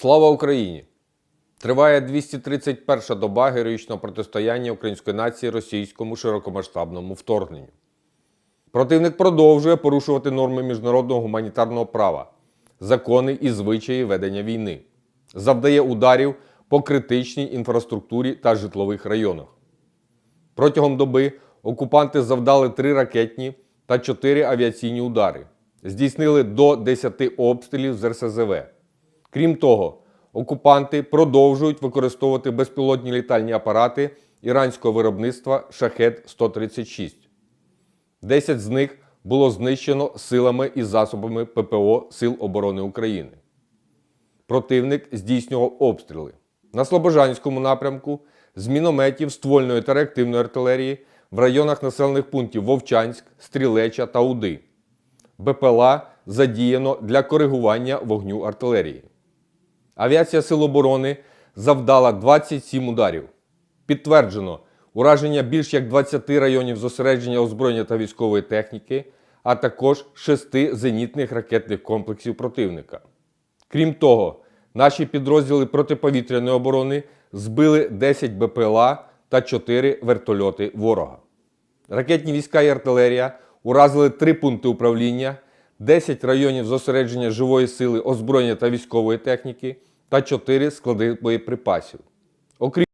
Слава Україні! Триває 231-ша доба героїчного протистояння української нації російському широкомасштабному вторгненню. Противник продовжує порушувати норми міжнародного гуманітарного права, закони і звичаї ведення війни, завдає ударів по критичній інфраструктурі та житлових районах. Протягом доби окупанти завдали три ракетні та чотири авіаційні удари, здійснили до 10 обстрілів з РСЗВ. Крім того, окупанти продовжують використовувати безпілотні літальні апарати іранського виробництва Шахет 136 10 з них було знищено силами і засобами ППО Сил оборони України. Противник здійснював обстріли на Слобожанському напрямку з мінометів ствольної та реактивної артилерії в районах населених пунктів Вовчанськ, Стрілеча та Уди. БПЛА задіяно для коригування вогню артилерії. Авіація Сил оборони завдала 27 ударів. Підтверджено ураження більш як 20 районів зосередження озброєння та військової техніки, а також 6 зенітних ракетних комплексів противника. Крім того, наші підрозділи протиповітряної оборони збили 10 БПЛА та 4 вертольоти ворога. Ракетні війська і артилерія уразили 3 пункти управління, 10 районів зосередження живої сили, озброєння та військової техніки та 4 склади боєприпасів. Окрім